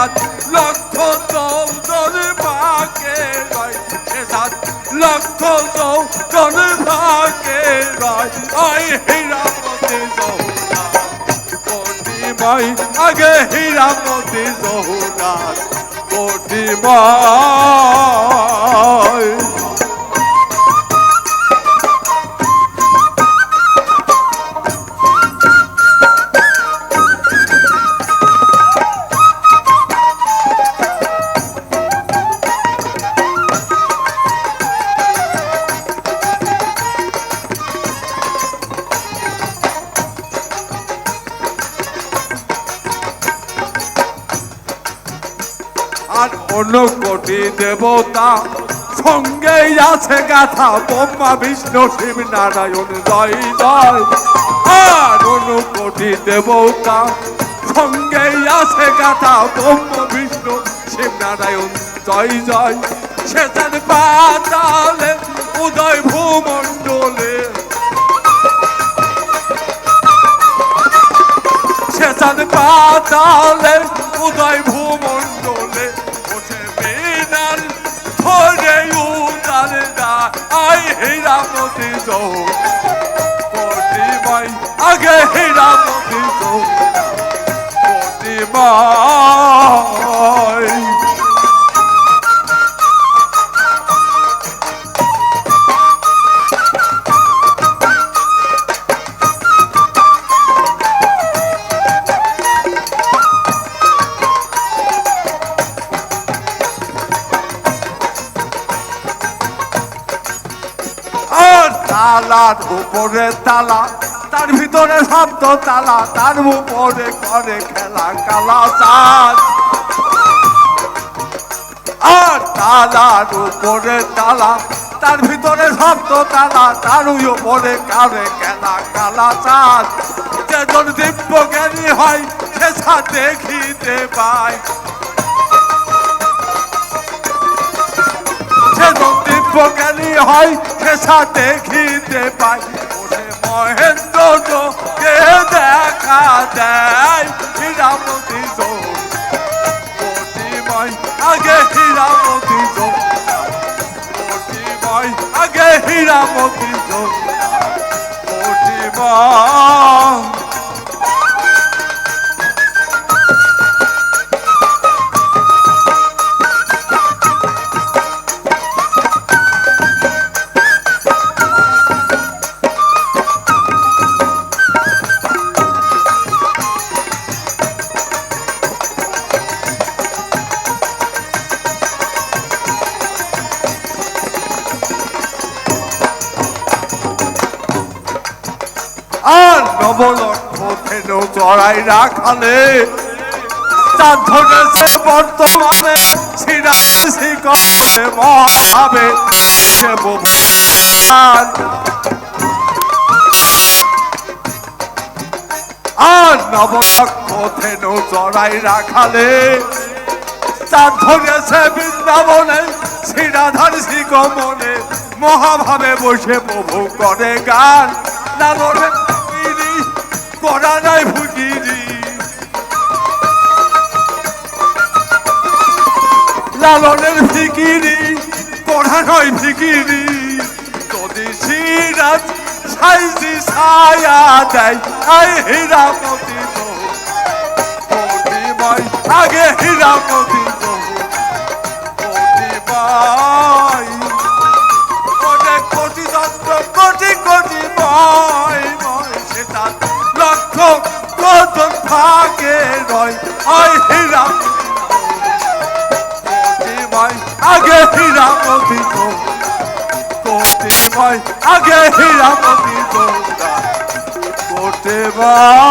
সাত লক্ষ চৌজন ভাগে রয়। সে সাত লক্ষ চৌজন ভাগে রয়। আই হীরামতি যমুনা কোটি মাই আগে হীরামতি যমুনা কোটি অন্য কোটি দেবতা সঙ্গে আছে গাথা ব্রহ্মা, বিষ্ণু, শিব, নারায়ণ, জয় জয়। অন্য কোটি দেবতা সঙ্গে আছে গাথা ব্রহ্মা, বিষ্ণু, শিব, নারায়ণ, জয় জয়। সেতার পাতালে উদয় ভূমণ্ডলে। সেতার পাতালে উদয় ভূমণ্ডলে হীরামতি যৌ কোটি মাই আগে হীরামতি যৌ কোটি মাই তালার উপরে তালা, তার ভিতরে শব্দ তালা, তার উপরে করে খেলা কালা চাঁদ। আর তালার উপরে তালা, তার ভিতরে শব্দ তালা, তার উপরে কারে খেলা কালা চাঁদ। যেজন দিব্য জ্ঞানী হয়, সে সাথ দেখিতে পায়। সেজন দিব্য জ্ঞানী হয়, সে সাথে খিদে পায় ওরে মহেন্দ্র কে দেখা দেয়। হীরামতি কোটিময় আগে হীরামতি কোটিময় আগে হীরামতি কোটিময় আর নবলক্ষ থেন চড়াই রাখালে তার ধরেছে বর্তমানে শ্রীরাশি করে মহাভাবে। সে ভুবন। আর নবলক্ষ থেন চড়াই রাখালে তার ধরেছে বৃন্দাবনে শ্রীরাধার শ্রীকমনে মহাভাবে বসে প্রভু করে গান। ফিরি করা নাই ফুকিরি লালনের ফিকিরি করা নয় ফিকিরি যদি শ্রীরাজ সাইজি ছায়া দেয় আই হীরামতি তো আগে হীরামতি আই হীরাম। কোটিময় আগে হীরামতি তো কোটিময় আগে হীরামতি তো কোটিময়